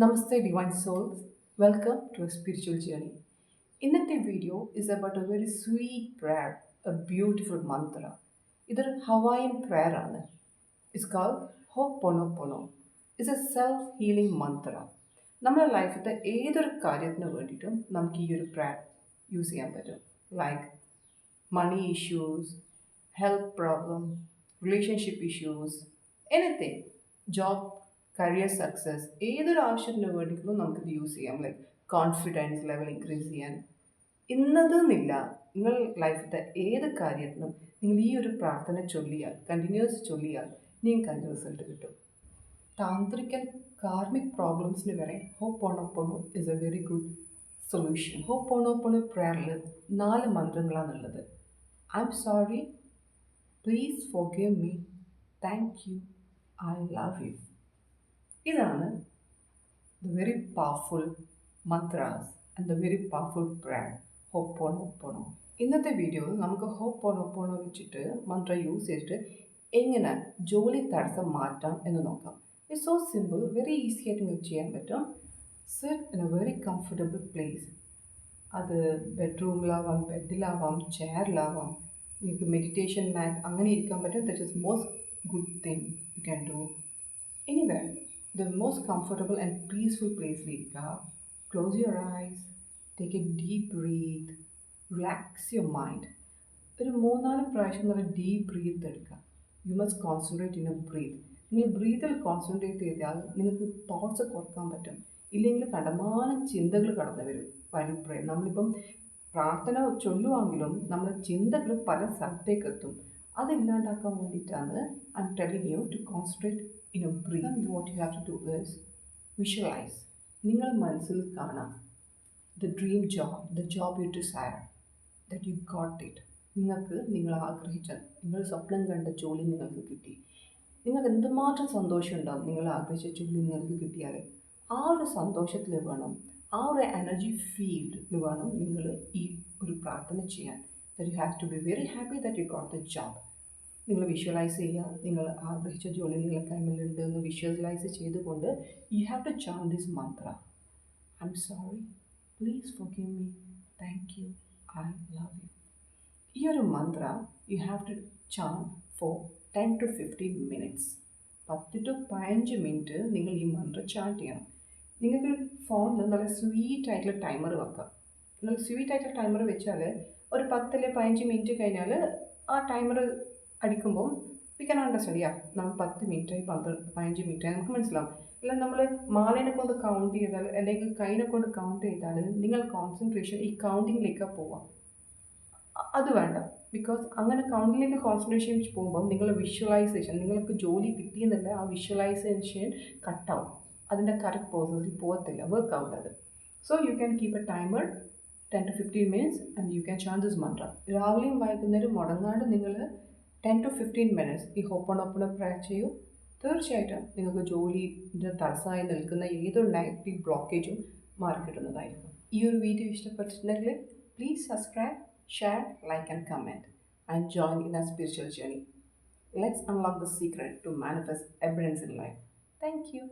Namaste, Divine souls welcome to a spiritual journey. ഇന്നത്തെ video is about a very sweet prayer a beautiful mantra ഇതൊരു Hawaiian prayer ആണ്. It's call Ho'oponopono it's a self healing mantra നമ്മുടെ ലൈഫിലത്തെ ഏതൊരു കാര്യത്തിന് വേണ്ടിയിട്ടും നമുക്ക് ഈ ഒരു പ്രയർ യൂസ് ചെയ്യാൻ പറ്റും. Like money issues health problem relationship issues anything job career success ഏതൊരു ആവശ്യത്തിന് വേണ്ടിയിട്ടും നമുക്കിത് യൂസ് ചെയ്യാം. ലൈക്ക് കോൺഫിഡൻസ് ലെവൽ ഇൻക്രീസ് ചെയ്യാൻ. ഇന്നതെന്നില്ല. നിങ്ങൾ ലൈഫിലത്തെ ഏത് കാര്യത്തിനും നിങ്ങൾ ഈ ഒരു പ്രാർത്ഥന ചൊല്ലിയാൽ കണ്ടിന്യൂസ് ചൊല്ലിയാൽ നിങ്ങൾക്ക് അതിന്റെ റിസൾട്ട് കിട്ടും. താന്ത്രിക്കൽ കാർമിക് പ്രോബ്ലംസിന് വരെ Ho'oponopono is a very good solution Ho'oponopono പ്രയറിൽ നാല് മന്ത്രങ്ങളാണുള്ളത്. I'm sorry please forgive me thank you I love you ഇതാണ് the very powerful mantras and the very powerful prayer Ho'oponopono ഇന്നത്തെ വീഡിയോയിൽ നമുക്ക് ഹോപ്പോൺ ഹോപ്പോണോപ്പോണോ വെച്ചിട്ട് മന്ത്ര യൂസ് ചെയ്തിട്ട് എങ്ങനെ ജോലി തടസ്സം മാറ്റാം എന്ന് നോക്കാം. It so simple very easy ആയിട്ട് നിങ്ങൾക്ക് ചെയ്യാൻ പറ്റും. Sit in a very comfortable place അത് ബെഡ്റൂമിലാവാം ബെഡിലാവാം ചെയറിലാവാം നിങ്ങൾക്ക് മെഡിറ്റേഷൻ മാറ്റ് അങ്ങനെ ഇരിക്കാൻ പറ്റും. That is most good thing you can do anyway the most comfortable and peaceful place ഇരിക്കുക Close your eyes, take a deep breath, relax your mind. ഒരു മൂന്നാൽ പ്രാവശ്യം നല്ല ഡീപ്പ് ബ്രീത്ത് എടുക്കുക. You must concentrate in a breath നിങ്ങൾ ബ്രീത്തിൽ concentrate ചെയ്താൽ നിങ്ങൾക്ക് തോട്ട്സ് കുറയ്ക്കാൻ പറ്റും. ഇല്ലെങ്കിൽ കടമാനം ചിന്തകൾ കടന്നു വരും. പരിപ്രയം നമ്മളിപ്പം പ്രാർത്ഥന ചൊല്ലുവാങ്കിലും നമ്മുടെ ചിന്തകൾ പല സ്ഥലത്തേക്ക് എത്തും. അതില്ലാണ്ടാക്കാൻ വേണ്ടിയിട്ടാണ് I'm telling you to concentrate in a breath what you have to do is visualise നിങ്ങൾ മനസ്സിൽ കാണാം. The dream job the job you desire that you got it നിങ്ങൾക്ക് നിങ്ങൾ ആഗ്രഹിച്ച നിങ്ങൾ സ്വപ്നം കണ്ട ജോലി നിങ്ങൾക്ക് കിട്ടി. നിങ്ങൾക്ക് എന്തുമാത്രം സന്തോഷം ഉണ്ടാവും നിങ്ങൾ ആഗ്രഹിച്ച ജോലി നിങ്ങൾക്ക് കിട്ടിയാൽ ആ ഒരു സന്തോഷത്തിൽ വേണം ആ ഒരു എനർജി ഫീൽഡിൽ വേണം നിങ്ങൾ ഈ ഒരു പ്രാർത്ഥന ചെയ്യാൻ. That you have to be very happy that you got the job നിങ്ങൾ വിഷ്വലൈസ് ചെയ്യുക. നിങ്ങൾ ആഗ്രഹിച്ച ജോലി നിങ്ങളെ കൈമിലുണ്ട് എന്ന് വിഷ്വലൈസ് ചെയ്തുകൊണ്ട് you have to chant this mantra I'm sorry please forgive me thank you I love you ഈ ഒരു mantra you have to chant for ten to fifteen minutes പത്ത് ടു പതിനഞ്ച് മിനിറ്റ് നിങ്ങൾ ഈ മന്ത്ര ചാന്റ് ചെയ്യണം. നിങ്ങൾക്ക് ഫോണിൽ നല്ല സ്വീറ്റ് ആയിട്ടുള്ള ടൈമർ വെക്കാം നല്ല സ്വീറ്റ് ആയിട്ടുള്ള ടൈമർ വെച്ചാൽ ഒരു പത്തിൽ പതിനഞ്ച് മിനിറ്റ് കഴിഞ്ഞാൽ ആ ടൈമർ അടിക്കുമ്പോൾ വി കൻ അണ്ടർസ്റ്റാൻഡ് യാ നമ്മൾ പത്ത് മിനിറ്റായി പന്ത്രണ്ട് പതിനഞ്ച് മിനിറ്റായി നമുക്ക് മനസ്സിലാവും. അല്ല നമ്മൾ മാലേനെ കൊണ്ട് കൗണ്ട് ചെയ്താൽ അല്ലെങ്കിൽ കൈനെ കൊണ്ട് കൗണ്ട് ചെയ്താൽ നിങ്ങൾ കോൺസെൻട്രേഷൻ ഈ കൗണ്ടിങ്ങിലേക്ക് പോവാം. അത് വേണ്ട. ബിക്കോസ് അങ്ങനെ കൗണ്ടിലേക്ക് കോൺസെൻട്രേഷൻ പോകുമ്പോൾ നിങ്ങൾ വിഷ്വലൈസേഷൻ നിങ്ങൾക്ക് ജോലി കിട്ടിയെന്നല്ല ആ വിഷ്വലൈസേഷൻ കട്ടാവും അതിന്റെ കറക്റ്റ് പ്രോസസ്സിൽ പോകത്തില്ല വർക്ക് ആവില്ല അത് so you can keep a timer ten to fifteen minutes and you can chant this രാവിലെയും വൈകുന്നേരം മുടങ്ങാണ്ട് നിങ്ങൾ ടെൻ ടു ഫിഫ്റ്റീൻ മിനിറ്റ്സ് ഈ ഹോപ്പണോപ്പണ പ്രയർ ചെയ്യൂ. തീർച്ചയായിട്ടും നിങ്ങൾക്ക് ജോലിന്റെ തടസ്സമായി നിൽക്കുന്ന ഏതൊരു നെഗറ്റീവ് ബ്ലോക്കേജും മാറി കിട്ടുന്നതായിരിക്കും ഈ ഒരു വീഡിയോ ഇഷ്ടപ്പെട്ടിട്ടുണ്ടെങ്കിൽ please subscribe share like and comment and join in ആ spiritual journey let's unlock the secret to manifest evidence in life thank you